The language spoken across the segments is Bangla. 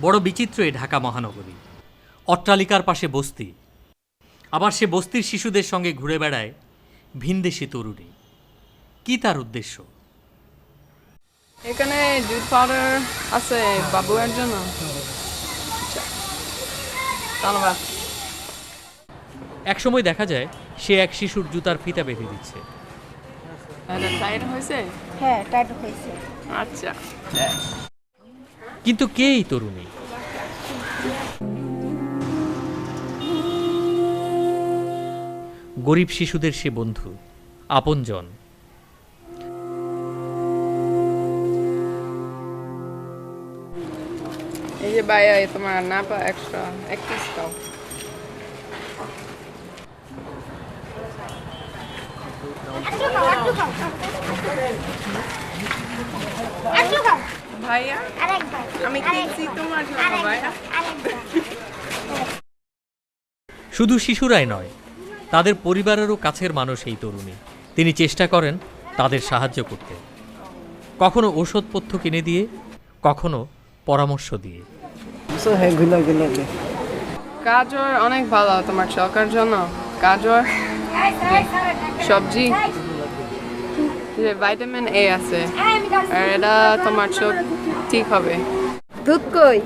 বড় বিচিত্র এই ঢাকা মহানগরী। অট্টালিকার পাশে বস্তি। আবার সে বস্তির শিশুদের সঙ্গে ঘুরে বেড়ায় ভিনদেশি তরুণী। কি তার উদ্দেশ্য? এখানে দুধ পাউডার আছে বাবুয়ের জন্য। ধন্যবাদ। একসময় দেখা যায় সে এক শিশুর জুতার ফিতা বেঁধে দিচ্ছে। টাইট হয়েছে? হ্যাঁ টাইট হয়েছে। আচ্ছা। কিন্তু কে এই তরুণী? গরিব শিশুদের সে বন্ধু আপনজন। এই যে ভাইয়া তোমার নাপা এক্সট্রা এক পিস দাও। ভাইয়া আমি কিনছি তোমার জন্য ভাইয়া শুধু শিশুরাই নয় তাদের পরিবারেরও কাছের মানুষ এই তরুণী তিনি চেষ্টা করেন তাদের সাহায্য করতে কখনো ওষুধপথ্য কিনে দিয়ে কখনো পরামর্শ দিয়ে. গাজর অনেক ভালো তোমার সরকার জন্য গাজর সবজি যে ভাইটামিন এ আছে। আর এটা তোমার চোখ ঠিক হবে। দুধ কই?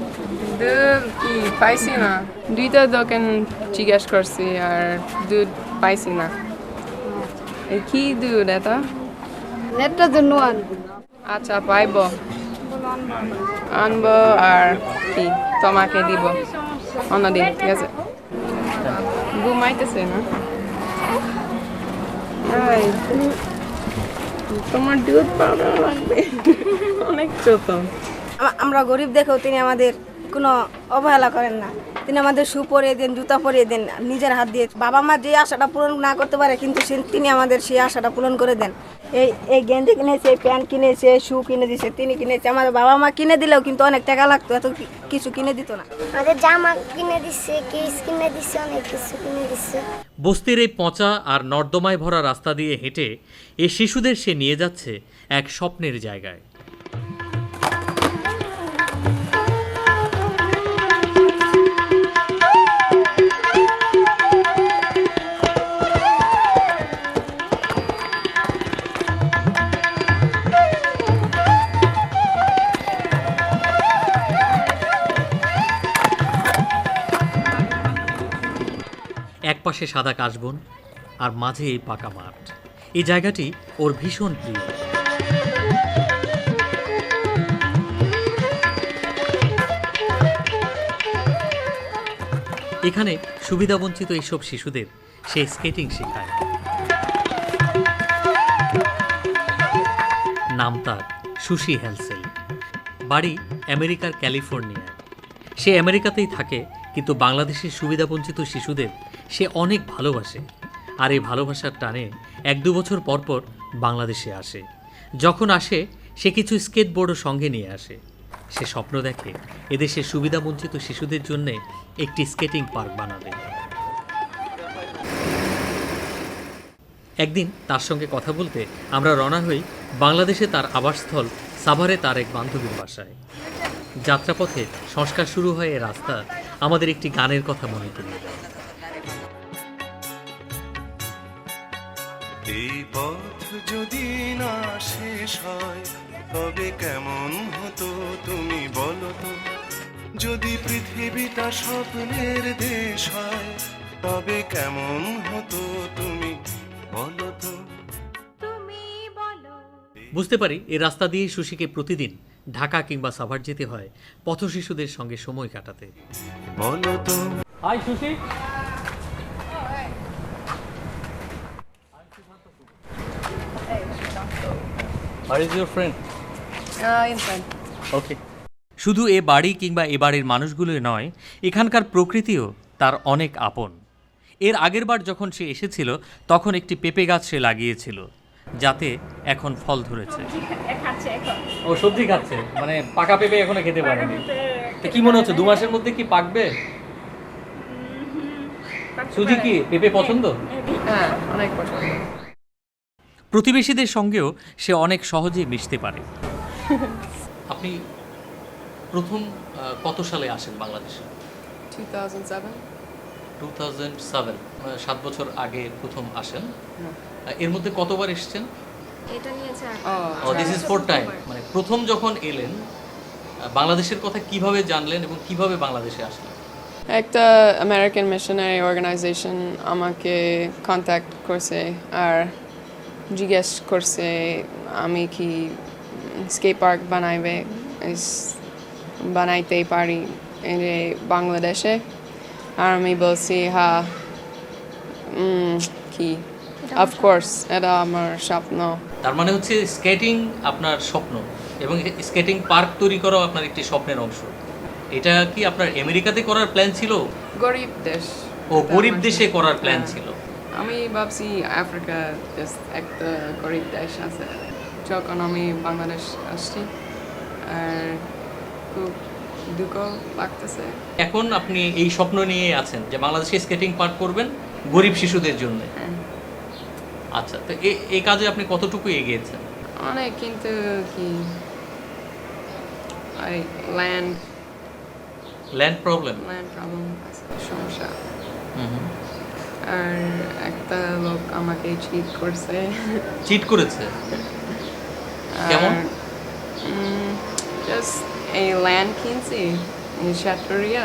দুধ কি পাইছি না। দুইটা দোকান জিজ্ঞেস করছি আর দুধ পাইছি না। কি দুধ এটা? নেটটা জন্য আচ্ছা পাইব। আনব আর কি তোমাকে দিব। অন্যদিন ঠিক আছে? ঘুমাইতেছে না। তোমার দুধ পাউডার লাগবে। অনেক ছোট আমরা গরিব দেখেও তিনি আমাদের কোনো অবহেলা করেন না। তিনি আমাদের শু পরিয়ে দেন জুতা পরিয়ে দেন নিজের হাত দিয়ে। বাবা মা যে আশাটা পূরণ না করতে পারে কিন্তু সে- তিনি আমাদের সেই আশাটা পূরণ করে দেন। এই এই গেঞ্জি কিনেছে প্যান্ট কিনেছে শু কিনে দিয়েছে তিনি কিনেছে। আমাদের বাবা মা কিনে দিলেও কিন্তু অনেক টাকা লাগতো এত কিছু কিনে দিত না। আমাদের জামা কিনে দিচ্ছে কেস কিনে দিচ্ছে অনেক কিছু কিনে দিচ্ছে বস্তির এই পচা আর নর্দমায় ভরা রাস্তা দিয়ে হেঁটে এই শিশুদের সে নিয়ে যাচ্ছে এক স্বপ্নের জায়গায়। পাশে সাদা কাশবন আর মাঝে এই পাকা মাঠ। এই জায়গাটি ওর ভীষণ প্রিয়। এখানে সুবিধাবঞ্চিত এইসব শিশুদের সে স্কেটিং শেখায়। নাম তার সুশি হ্যালসেল বাড়ি আমেরিকার ক্যালিফোর্নিয়ায়। সে আমেরিকাতেই থাকে, কিন্তু বাংলাদেশের সুবিধাবঞ্চিত শিশুদের সে অনেক ভালোবাসে আর এই ভালোবাসার টানে এক দু বছর পর পর বাংলাদেশে আসে। যখন আসে, সে কিছু স্কেটবোর্ডও সঙ্গে নিয়ে আসে। সে স্বপ্ন দেখে এদেশের সুবিধাবঞ্চিত শিশুদের জন্য একটি স্কেটিং পার্ক বানাবে। একদিন তার সঙ্গে কথা বলতে আমরা রওনা হই বাংলাদেশে তার আবাসস্থল সাভারে তার এক বান্ধবীর বাসায়। যাত্রাপথে সংস্কার শুরু হয় এ রাস্তা আমাদের একটি গানের কথা মনে দেয়। এই পথ যদি না শেষ হয় তবে কেমন হতো তুমি বলো তো? যদি পৃথিবীটা স্বপ্নের দেশ হয় তবে কেমন হতো তুমি বলো তো? বুঝতে পারি এই রাস্তা দিয়েই সুশীকে প্রতিদিন ঢাকা কিংবা সাভার যেতে হয় পথ শিশুদের সঙ্গে সময় কাটাতে। বলো তো। হাই সুশি ওকে শুধু এ বাড়ি কিংবা এ বাড়ির মানুষগুলোই নয় এখানকার প্রকৃতিও তার অনেক আপন। এর আগের বার যখন সে এসেছিল তখন একটি পেঁপে গাছ সে লাগিয়েছিল যাতে এখন ফল ধরেছে। ও সবজি খাচ্ছে? মানে পাকা পেঁপে এখনও খেতে পারেনি। তো কি মনে হচ্ছে দু মাসের মধ্যে কি পাকবে? সুজি কি পেঁপে পছন্দ? হ্যাঁ অনেক পছন্দ। প্রতিবেশীদের সঙ্গেও সে অনেক সহজেই মিশতে পারে। আপনি প্রথম কত সালে আসেন বাংলাদেশে? 2007 টু থাউজেন্ড সেভেন সাত বছর আগে প্রথম আসেন। এর মধ্যে কতবার এসেছেন? এটা নিয়েছে দিস ইজ ফোর টাইম মানে প্রথম যখন এলেন বাংলাদেশের কথা কীভাবে জানলেন এবং কীভাবে বাংলাদেশে আসলেন? একটা আমেরিকান মিশনারি অর্গানাইজেশন আমাকে কন্ট্যাক্ট করছে আর জিজ্ঞেস করছে আমি কি স্কেট পার্ক বানাইবে? ইস- বানাইতে পারি যে বাংলাদেশে? আর আমি বলছি হ্যাঁ উম, কি? অফকোর্স এটা আমার স্বপ্ন। তার মানে হচ্ছে স্কেটিং আপনার স্বপ্ন এবং স্কেটিং পার্ক তৈরি করাও আপনার একটি স্বপ্নের অংশ। এটা কি আপনার আমেরিকাতে করার প্ল্যান ছিল? গরিব দেশ। ও গরিব দেশে করার প্ল্যান হ্যাঁ। ছিল। আমি ভাবছি আফ্রিকা just একটা গরিব দেশ আছে। যখন আমি বাংলাদেশ আসছি আর খুব দুঃখ লাগতেছে। এখন আপনি এই স্বপ্ন নিয়ে আছেন যে বাংলাদেশে স্কেটিং পার্ক করবেন গরিব শিশুদের জন্য। হ্যাঁ। আচ্ছা তো এই কাজে আপনি কতটুকু এগিয়েছেন? অনেক কিন্তু কি? Land land problem land problem সমস্যা। আর একটা লোক আমাকে চিট করছে। চিট করেছে? কেমন? জাস্ট এই ল্যান্ড কিনছি সাতরিয়া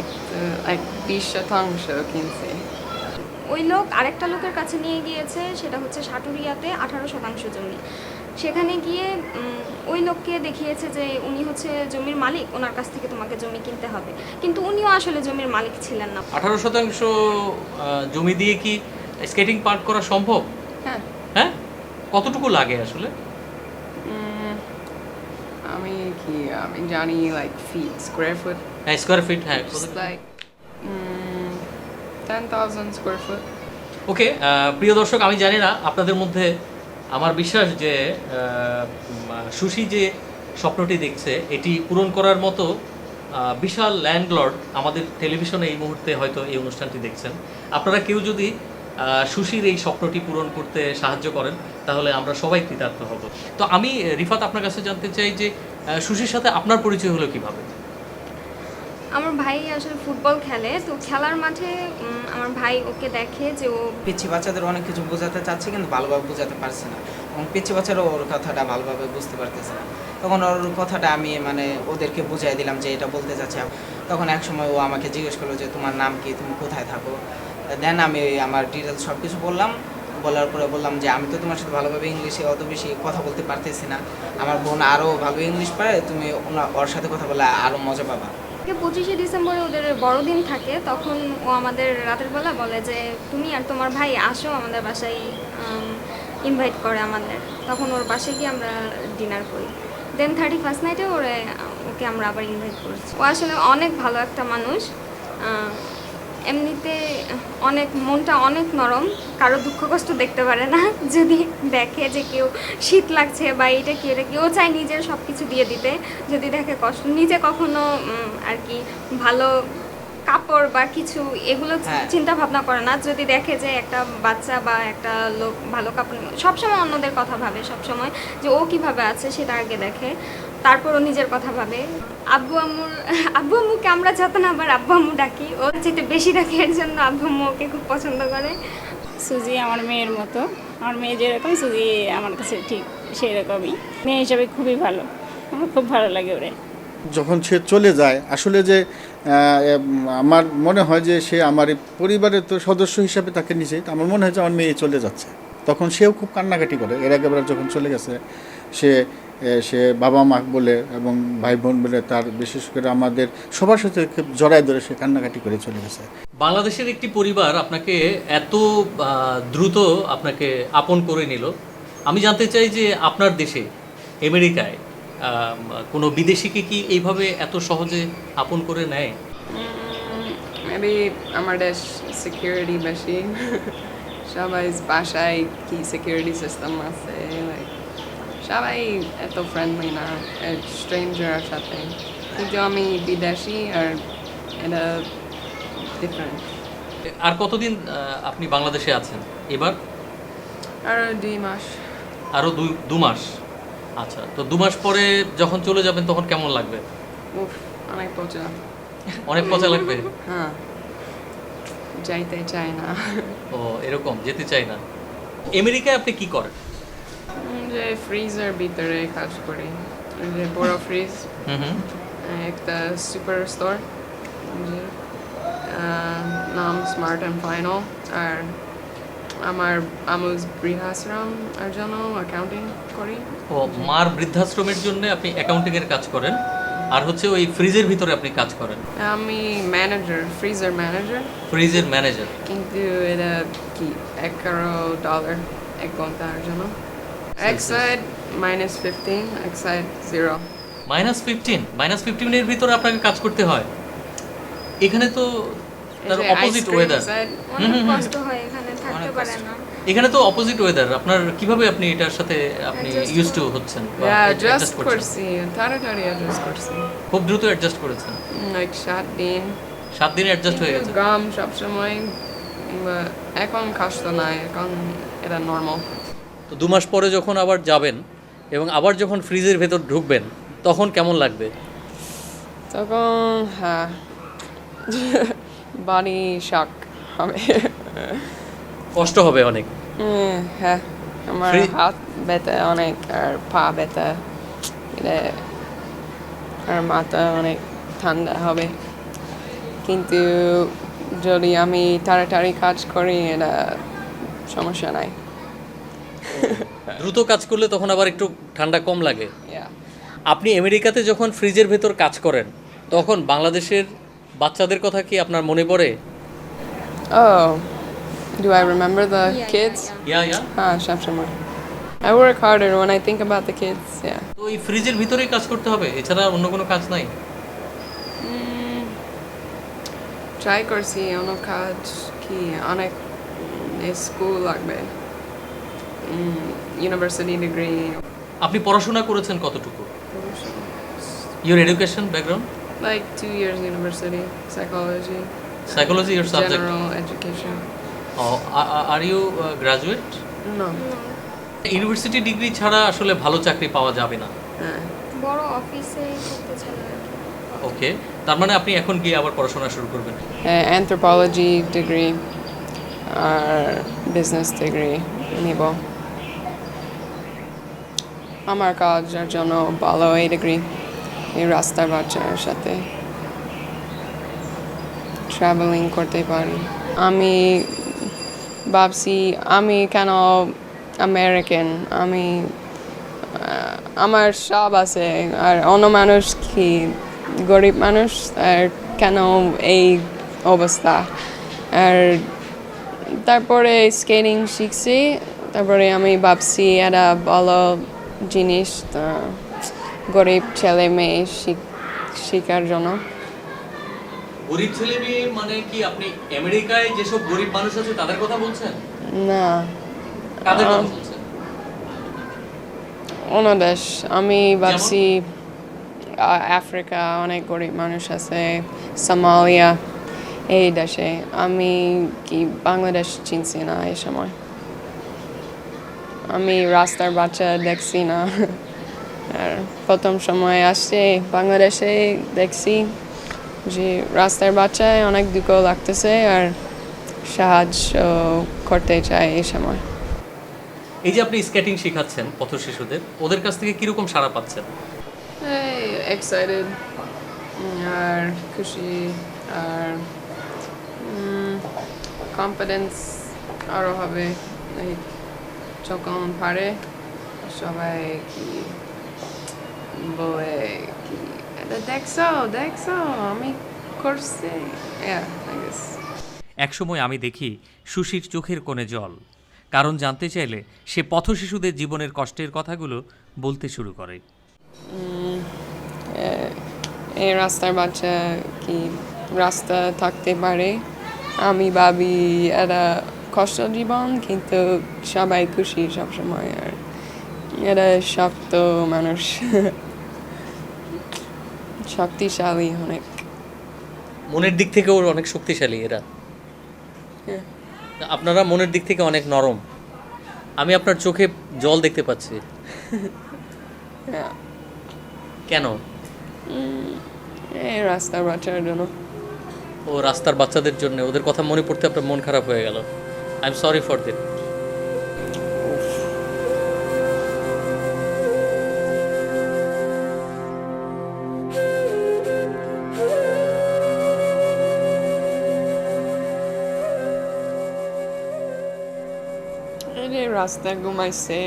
একটা এক বিশ শতাংশ কিনছি। ওই লোক আরেকটা লোকের কাছে নিয়ে গিয়েছে সেটা হচ্ছে সাটুরিয়াতে আঠারো শতাংশ জমি। সেখানে গিয়ে ওই লোককে দেখিয়েছে যে উনি হচ্ছে জমির মালিক ওনার কাছ থেকে তোমাকে জমি কিনতে হবে। কিন্তু উনিও আসলে জমির মালিক ছিলেন না। আঠারো শতাংশ জমি দিয়ে কি স্কেটিং পার্ক করা সম্ভব? হ্যাঁ। হ্যাঁ? কতটুকু লাগে আসলে? আমি কি আমি জানি লাইক ফিট স্কোয়ার ফুট হ্যাঁ স্কোয়ার ফিট হ্যাঁ। Like ten thousand square foot okay প্রিয় দর্শক আমি জানি না আপনাদের মধ্যে আমার বিশ্বাস যে সুশি যে স্বপ্নটি দেখছে, এটি পূরণ করার মতো বিশাল ল্যান্ডলর্ড আমাদের টেলিভিশনে এই মুহূর্তে হয়তো এই অনুষ্ঠানটি দেখছেন। আপনারা কেউ যদি সুশির এই স্বপ্নটি পূরণ করতে সাহায্য করেন, তাহলে আমরা সবাই কৃতার্থ হব। তো আমি রিফাত আপনার কাছে জানতে চাই যে সুশির সাথে আপনার পরিচয় হলো কীভাবে? আমার ভাই আসলে ফুটবল খেলে, তো খেলার মাঠে আমার ভাই ওকে দেখে যে ও পিচ্ছি বাচ্চাদের অনেক কিছু বোঝাতে চাচ্ছে কিন্তু ভালোভাবে বোঝাতে পারছে না। এবং পিচ্ছি বাচ্চারাও ওর কথাটা ভালোভাবে বুঝতে পারতেছে না। তখন ওর কথাটা আমি মানে ওদেরকে বুঝাই দিলাম যে এটা বলতে চাচ্ছি তখন এক সময় ও আমাকে জিজ্ঞেস করল যে, তোমার নাম কি? তুমি কোথায় থাকো? দেন আমি আমার ডিটেলস সব কিছু বললাম। বলার পরে বললাম যে, আমি তো তোমার সাথে ভালোভাবে ইংলিশে অত বেশি কথা বলতে পারতেছি না। আমার বোন আরও ভালো ইংলিশ পারে তুমি ওর সাথে কথা বলে আরও মজা পাবা। পঁচিশে ডিসেম্বরে ওদের বড়দিন থাকে, তখন ও আমাদের রাতের বেলা বলে যে, তুমি আর তোমার ভাই আসো আমাদের বাসায় ইনভাইট করে আমাদের। তখন ওর বাসায় গিয়ে আমরা ডিনার করি। দেন থার্টি ফার্স্ট নাইটে ওরে, ওকে আমরা আবার ইনভাইট করছি। ও আসলে অনেক ভালো একটা মানুষ এমনিতে অনেক মনটা অনেক নরম কারও দুঃখ কষ্ট দেখতে পারে না। যদি দেখে যে কেউ শীত লাগছে বা এটা কি এটা কেউ চায় নিজের সব কিছু দিয়ে দিতে। যদি দেখে কষ্ট নিজে কখনো আর কি ভালো কাপড় বা কিছু এগুলো হ্যাঁ। চিন্তা ভাবনা করে না। যদি দেখে যে একটা বাচ্চা বা একটা লোক ভালো কাপড় সবসময় অন্যদের কথা ভাবে সবসময় যে ও কীভাবে আছে সেটা আগে দেখে। তারপর ও নিজের কথা ভাবে। আব্বু আম্মুর আব্বু আম্মুকে আমরা যত না আবার আব্বু আম্মু ডাকি ও যেটা বেশি ডাকে এর জন্য আব্বু আম্মু ওকে খুব পছন্দ করে। সুজি আমার মেয়ের মতো। আমার মেয়ে যেরকম সুজি আমার কাছে ঠিক সেই রকমই মেয়ে হিসাবে খুবই ভালো। আমার খুব ভালো লাগে ওরে। যখন সে চলে যায় আসলে যে আমার মনে হয় যে সে আমার পরিবারের তো সদস্য হিসাবে তাকে নিচে আমার মনে হয় যে আমার মেয়ে চলে যাচ্ছে। তখন সেও খুব কান্নাকাটি করে। এর আগেবার যখন চলে গেছে সে সে বাবা মা বলে এবং ভাই বোন বলে তার বিশেষ করে আমাদের সবার সাথে জড়ায় ধরে সে কান্নাকাটি করে চলে গেছে। বাংলাদেশের একটি পরিবার আপনাকে এত দ্রুত আপনাকে আপন করে নিল। আমি জানতে চাই যে আপনার দেশে আমেরিকায় কোনো বিদেশিকে কি এইভাবে এত সহজে আপন করে নেয়? মেবি আমার দেশ সিকিউরিটি বেশি। সবাই বাসায় কি সিকিউরিটি সিস্টেম আছে? সবাই এত ফ্রেন্ডলি না স্ট্রেঞ্জার সাথে। কিন্তু আমি বিদেশি আর এটা ডিফারেন্ট আর কতদিন আপনি বাংলাদেশে আছেন? এবার? আর দুই মাস। আরও দুই দু মাস। আচ্ছা তো দু মাস পরে যখন চলে যাবেন তখন কেমন লাগবে? উফ অনেক পচা। অনেক পচা লাগবে? হ্যাঁ। যাইতে চাই না। ও এরকম যেতে চাই না। আমেরিকায় আপনি কি করেন? যে ফ্রিজের ভিতরে কাজ করি। যে বড় ফ্রিজ হুম হুম একটা সুপার স্টোর নাম স্মার্ট অ্যান্ড ফাইনাল আর আমার আমুজ বৃহাশ্রম এর জন্য অ্যাকাউন্টিং করি। ও মার বৃদ্ধাশ্রমের জন্য আপনি অ্যাকাউন্টিং এর কাজ করেন আর হচ্ছে ওই ফ্রিজের ভিতরে আপনি কাজ করেন। আমি ম্যানেজার ফ্রিজের ম্যানেজার ফ্রিজের ম্যানেজার কিন্তু এটা কি এগারো ডলার এক ঘণ্টার জন্য? এক সাইড মাইনাস ফিফটিন এক side zero minus fifteen minus ফিফটিনের ভিতরে আপনাকে কাজ করতে হয়। এখানে তো তার অপোজিট ওয়েদার কষ্ট হয় এখানে থাকতে পারে না। এখানে তো অপোজিট ওয়েদার আপনার কীভাবে আপনি এটার সাথে আপনি ইউজ টু হচ্ছেন অ্যাডজাস্ট? করছি। তাড়াতাড়ি অ্যাডজাস্ট করছি। খুব দ্রুত অ্যাডজাস্ট করেছেন। লাইক সাত দিন। সাত দিন অ্যাডজাস্ট হয়ে গেছে। গাম সবসময় এখন কষ্ট নাই এখন এটা নর্মাল তো দু মাস পরে যখন আবার যাবেন এবং আবার যখন ফ্রিজের ভেতর ঢুকবেন তখন কেমন লাগবে? তখন হ্যাঁ বাড়ি শাক হবে। কষ্ট হবে অনেক। হ্যাঁ আমার হাত ব্যথা অনেক আর পা ব্যথা আর মাথা অনেক ঠান্ডা হবে। কিন্তু যদি আমি তাড়াতাড়ি কাজ করি এটা সমস্যা নাই। দ্রুত কাজ করলে তখন আবার একটু ঠান্ডা কম লাগে। আপনি আমেরিকাতে যখন ফ্রিজের ভেতর কাজ করেন তখন বাংলাদেশের বাচ্চাদের কথা কি আপনার মনে পড়ে? Oh, do I remember the Yeah, yeah, kids? yeah. Yeah Ah, সবসময় I work harder when I think about the kids, yeah. তো এই ফ্রিজের ভিতরেই কাজ করতে হবে এছাড়া অন্য কোনো কাজ নাই? ট্রাই করছি অন্য কাজ কি অনেক স্কুল লাগবে। ইউনিভার্সিটি ডিগ্রি আপনি পড়াশোনা করেছেন কতটুকু? Your education background like two years university psychology psychology your subject general education. Are you graduate no. University degree ছাড়া আসলে ভালো চাকরি পাওয়া যাবে না। হ্যাঁ। বড় অফিসে করতে চাই। ওকে তার মানে আপনি এখন গিয়ে আবার পড়াশোনা শুরু করবেন। anthropology degree আর business degree নিব। আমার কাজের জন্য ভালো এই ডিগ্রি এই রাস্তার বাচ্চার সাথে ট্রাভেলিং করতে পারি। আমি ভাবছি আমি কেন আমেরিকান আমি আমার সব আছে। আর অন্য মানুষ কি গরিব মানুষ? আর কেন এই অবস্থা? আর তারপরে স্কেটিং শিখছি। তারপরে আমি ভাবছি একটা ভালো জিনিস গরিব ছেলে মেয়ে শিখ- শেখার জন্য গরিব ছেলে মেয়ে মানে কি আপনি আমেরিকায় যেসব গরিব মানুষ আছে তাদের কথা বলছেন? না। কাদের কথা বলছেন? অন্য দেশ আমি ভাবছি আফ্রিকা অনেক গরিব মানুষ আছে সোমালিয়া এই দেশে। আমি কি বাংলাদেশ চিনছি না এই সময়। আমি রাস্তার বাচ্চা দেখছি না। আর প্রথম সময় আসছে বাংলাদেশে দেখছি যে রাস্তার বাচ্চায় অনেক দুঃখ লাগতেছে আর সাহায্য করতে চায় এই সময়। এই যে আপনি স্কেটিং শেখাচ্ছেন পথ শিশুদের ওদের কাছ থেকে কীরকম সাড়া পাচ্ছেন? এক্সাইটেড আর খুশি আর কনফিডেন্স আরও হবে যখন পারে সবাই কি বলে কি এটা দেখছ দেখছ আমি করছি। Yeah I guess. একসময় আমি দেখি সুশীর চোখের কোণে জল। কারণ জানতে চাইলে সে পথ শিশুদের জীবনের কষ্টের কথাগুলো বলতে শুরু করে। এই রাস্তার বাচ্চা কি রাস্তা থাকতে পারে? আমি ভাবি এটা কষ্ট জীবন কিন্তু সবাই খুশি সবসময় আর এরা শক্ত মানুষ। শক্তিশালী অনেক। মনের দিক থেকে ওর অনেক শক্তিশালী এরা। হ্যাঁ। আপনারা মনের দিক থেকে অনেক নরম। আমি আপনার চোখে জল দেখতে পাচ্ছি। Yeah. কেন? এই রাস্তার বাচ্চার জন্য। ও রাস্তার বাচ্চাদের জন্য। ওদের কথা মনে পড়তে আপনার মন খারাপ হয়ে গেল। আই এম সরি ফর যে রাস্তায় ঘুমাইছে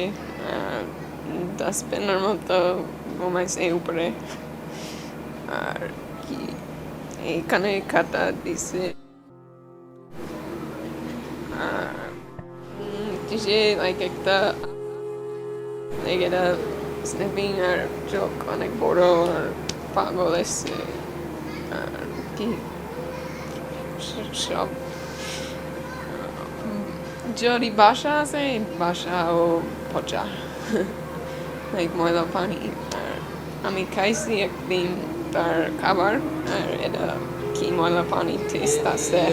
ডাস্টবিনের মতো ঘুমাইছে উপরে আর কি এইখানে খাতা দিছে যে লাইক একটা লাইক এটা স্ন্যাপিং আর চোখ অনেক বড় আর পাগল এসছে আর কি সব যদি বাসা আছে বাসাও পচা লাইক ময়লা পানি আর আমি খাইছি একদিন তার খাবার আর এটা কি ময়লা পানি টেস্ট আছে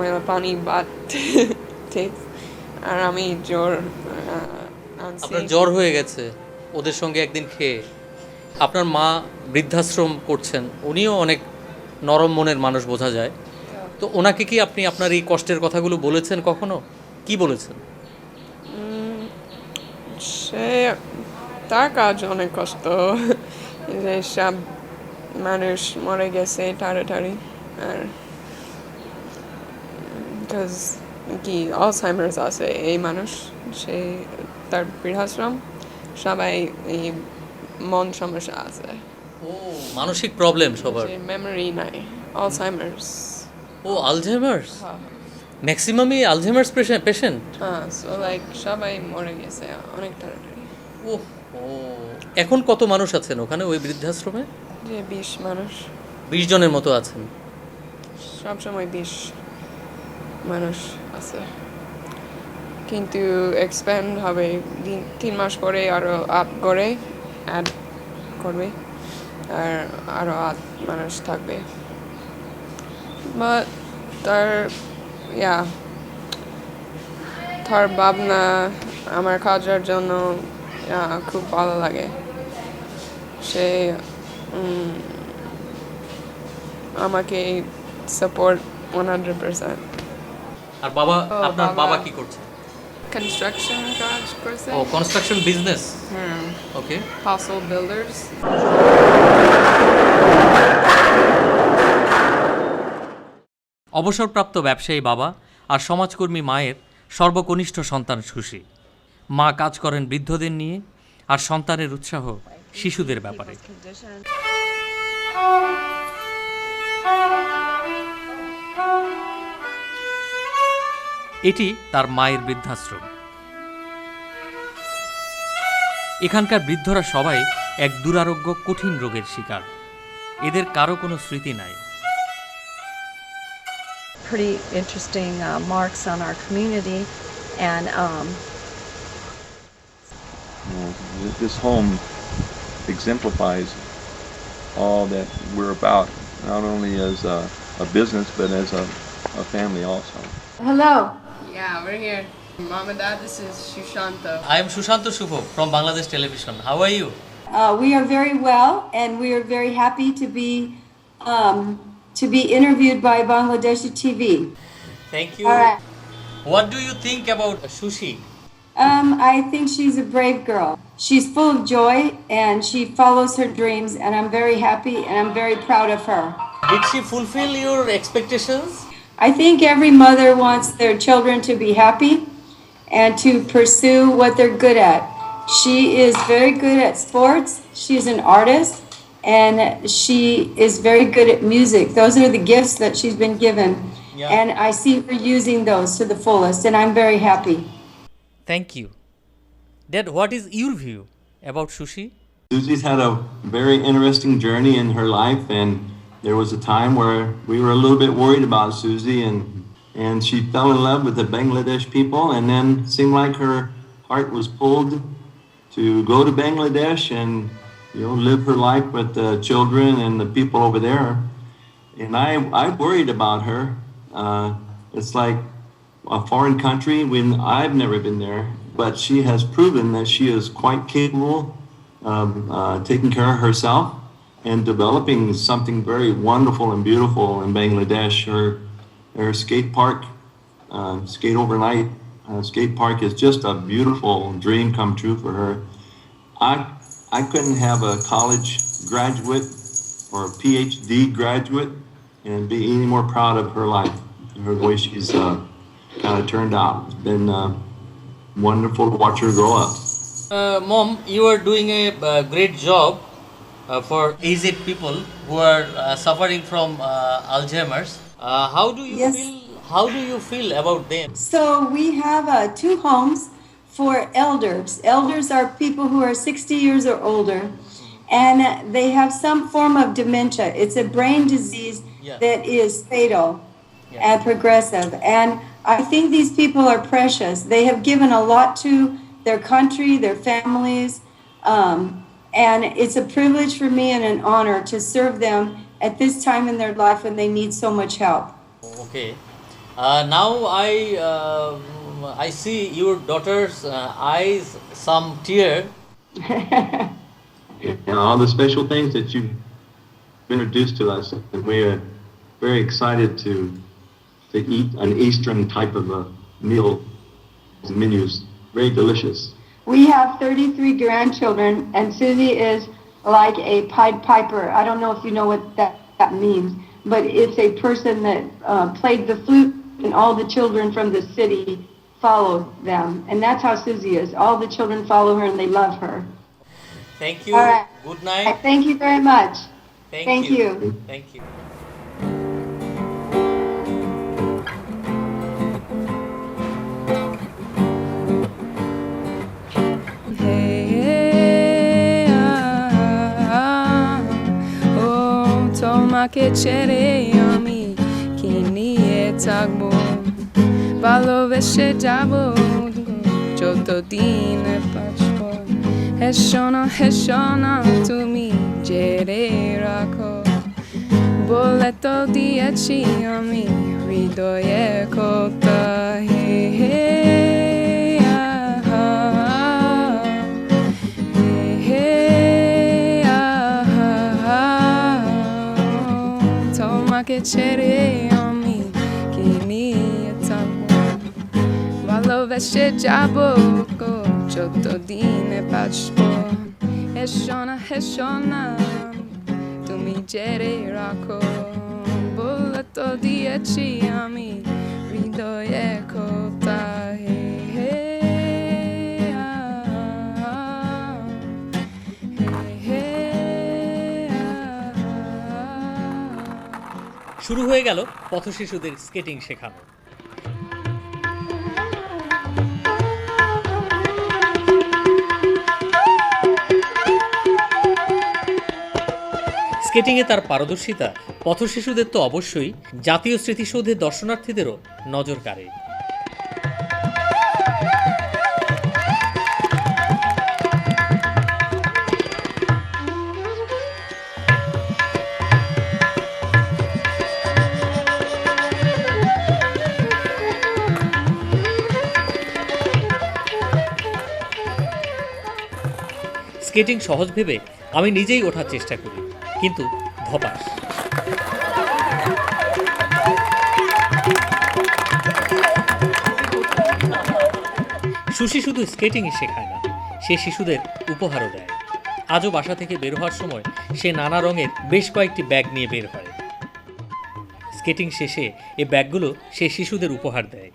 ময়লা পানি বাদ টেস্ট আর আমি জ্বর আপনার জ্বর হয়ে গেছে ওদের সঙ্গে একদিন খেয়ে। আপনার মা বৃদ্ধাশ্রম করছেন উনিও অনেক নরম মনের মানুষ বোঝা যায়। তো ওনাকে কি আপনি আপনার এই কষ্টের কথাগুলো বলেছেন কখনো? কি বলেছেন? সে তার কাজ অনেক কষ্ট। যে সব মানুষ মরে গেছে তাড়াতাড়ি আর বিকজ কি অলসাইমার্স আছে এই মানুষ সে তার বৃদ্ধাশ্রম সবাই এই মন সমস্যা আছে। ও মানসিক প্রবলেম সবার। মেমোরি নাই অলসাইমার্স ও আলঝেমার্স ম্যাক্সিমামই আলঝেমার্স পেশেন্ট হ্যাঁ সো লাইক সবাই মরে গেছে অনেক তাড়াতাড়ি। ও ও এখন কত মানুষ আছেন ওখানে ওই বৃদ্ধাশ্রমে? যে বিশ মানুষ। বিশ জনের মতো আছেন। সবসময় বিশ। মানুষ আছে। কিন্তু এক্সপ্যান্ড হবে, তিন মাস পরে আরও আপ করে অ্যাড করবে, আর আরও আট মানুষ থাকবে। বা তার ইয়া তার ভাবনা আমার কাজের জন্য খুব ভালো লাগে। সে আমাকে সাপোর্ট ওয়ান হান্ড্রেড পার্সেন্ট আর বাবা আপনার বাবা- কি করছে? কনস্ট্রাকশন কাজ করছে। ও কনস্ট্রাকশন বিজনেস হুম। ওকে পাসল বিল্ডার্স অবসরপ্রাপ্ত ব্যবসায়ী বাবা আর সমাজকর্মী মায়ের সর্বকনিষ্ঠ সন্তান সুশী। মা কাজ করেন বৃদ্ধদের নিয়ে আর সন্তানের উৎসাহ শিশুদের ব্যাপারে। এটি তার মায়ের বৃদ্ধাশ্রম। এখানকার বৃদ্ধরা সবাই এক দুরারোগ্য কঠিন রোগের শিকার। এদের কারও কোনো স্মৃতি নাই। Hello. Yeah, we're here. Mom and Dad, this is Shushanto. I am Sushanta Shubho from Bangladesh Television. How are you? Uh, we are very well, and we are very happy to be um, to be interviewed by Bangladeshi TV. Thank you. All right. What do you think about Sushi? Um, I think she's a brave girl. She's full of joy, and she follows her dreams, and I'm very happy, and I'm very proud of her. Did she fulfill your expectations? I think every mother wants their children to be happy and to pursue what they're good at. She is very good at sports. She's an artist and she is very good at music. Those are the gifts that she's been given. Yeah. And I see her using those to the fullest, and I'm very happy. Thank you. Dad, what is your view about Sushi? Susie's had a very interesting journey in her life, and there was a time where we were a little bit worried about Susie, and and she fell in love with the Bangladesh people, and then seemed like her heart was pulled to go to Bangladesh and you know live her life with the children and the people over there. And I I worried about her. Uh, it's like a foreign country when I've never been there, but she has proven that she is quite capable of uh, taking care of herself and developing something very wonderful and beautiful in Bangladesh. Her, her skate park, uh, skate overnight uh, skate park is just a beautiful dream come true for her. I, I couldn't have a college graduate or a PhD graduate and be any more proud of her life, her way she's uh, kind of turned out. It's been uh, wonderful to watch her grow up. Uh, mom, you are doing a uh, great job for aged people who are uh, suffering from uh, Alzheimer's. Uh, how do you Yes. feel? How do you feel about them? So we have uh, two homes for elders. Elders are people who are 60 years or older, and they have some form of dementia. It's a brain disease Yeah. that is fatal Yeah. and progressive. And I think these people are precious. They have given a lot to their country, their families, um, and it's a privilege for me and an honor to serve them at this time in their life when they need so much help. Okay. Uh, now I uh, I see your daughter's uh, eyes some tear. And all the special things that you've introduced to us, and we are very excited to to eat an Eastern type of a meal The menus. Very delicious. We have 33 grandchildren, and Susie is like a Pied Piper. I don't know if you know what that, that means, but it's a person that uh, played the flute, and all the children from the city followed them. And that's how Susie is. All the children follow her, and they love her. Thank you. Right. Good night. thank you very much. Thank, Thank you. Thank you. তোমাকে ছেড়ে আমি কি নিয়ে থাকব? ভালোবেসে যাব যতদিন পারব হেসো না হেসো না, তুমি জেরে রাখো। বলে তো দিয়েছি আমি হৃদয়ে তোমাকে ছেড়ে আমি কি নিয়ে থাকব ভালোবেসে যাব গো যতদিনে বাঁচবো হেসো না হেসো না তুমি জেরে রাখো বলে তো দিয়েছি আমি হৃদয়ে কথা শুরু হয়ে গেল পথশিশুদের স্কেটিং শেখানো। স্কেটিংয়ে তার পারদর্শিতা, পথশিশুদের তো অবশ্যই, জাতীয় স্মৃতিসৌধের দর্শনার্থীদেরও নজর কাড়ে। স্কেটিং সহজ ভেবে আমি নিজেই ওঠার চেষ্টা করি, কিন্তু ধপাস। সুশি শুধু স্কেটিংই শেখায় না, সে শিশুদের উপহারও দেয়। আজও বাসা থেকে বের হওয়ার সময় সে নানা রঙের বেশ কয়েকটি ব্যাগ নিয়ে বের হয়। স্কেটিং শেষে এ ব্যাগগুলো সে শিশুদের উপহার দেয়,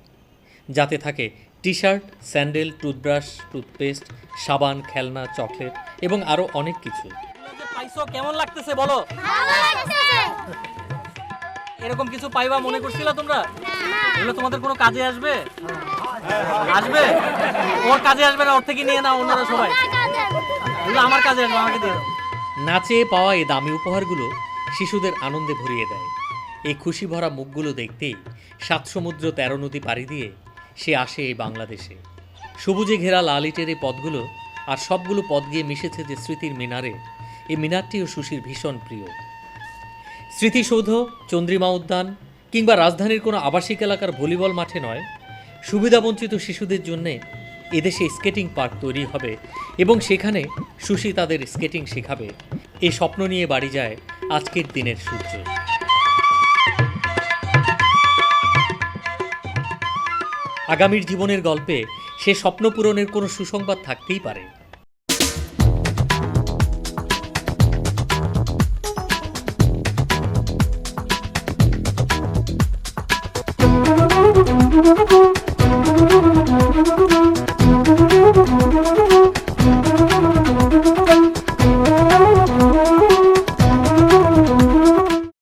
যাতে থাকে T shirt sandal toothbrush toothpaste সাবান খেলনা চকলেট এবং আরও অনেক কিছু। পাইছো? কেমন লাগতেছে বলো? এরকম কিছু পাইবা মনে করছিল তোমরা? এগুলো তোমাদের কোনো কাজে আসবে? আসবে? ওর কাজে আসবে না ওর থেকে নিয়ে নাও অন্যরা সবাই। এগুলো আমার কাজে আসবে আমাকে দিয়ে নাচে পাওয়া এই দামি উপহারগুলো শিশুদের আনন্দে ভরিয়ে দেয়। এই খুশি ভরা মুখগুলো দেখতেই সাত সমুদ্র তেরো নদী পাড়ি দিয়ে সে আসে এই বাংলাদেশে। সবুজে ঘেরা লালিটের এই পথগুলো আর সবগুলো পদ গিয়ে মিশেছে যে স্মৃতির মিনারে, এই মিনারটিও সুশীর ভীষণ প্রিয়। স্মৃতিসৌধ, চন্দ্রিমা উদ্যান কিংবা রাজধানীর কোনো আবাসিক এলাকার ভলিবল মাঠে নয়, সুবিধাবঞ্চিত শিশুদের জন্যে এদেশে স্কেটিং পার্ক তৈরি হবে এবং সেখানে সুশি তাদের স্কেটিং শেখাবে। এই স্বপ্ন নিয়ে বাড়ি যায় আজকের দিনের সূর্য। আগামীর জীবনের গল্পে সে স্বপ্ন পূরণের কোনো সুসংবাদ থাকতেই পারে।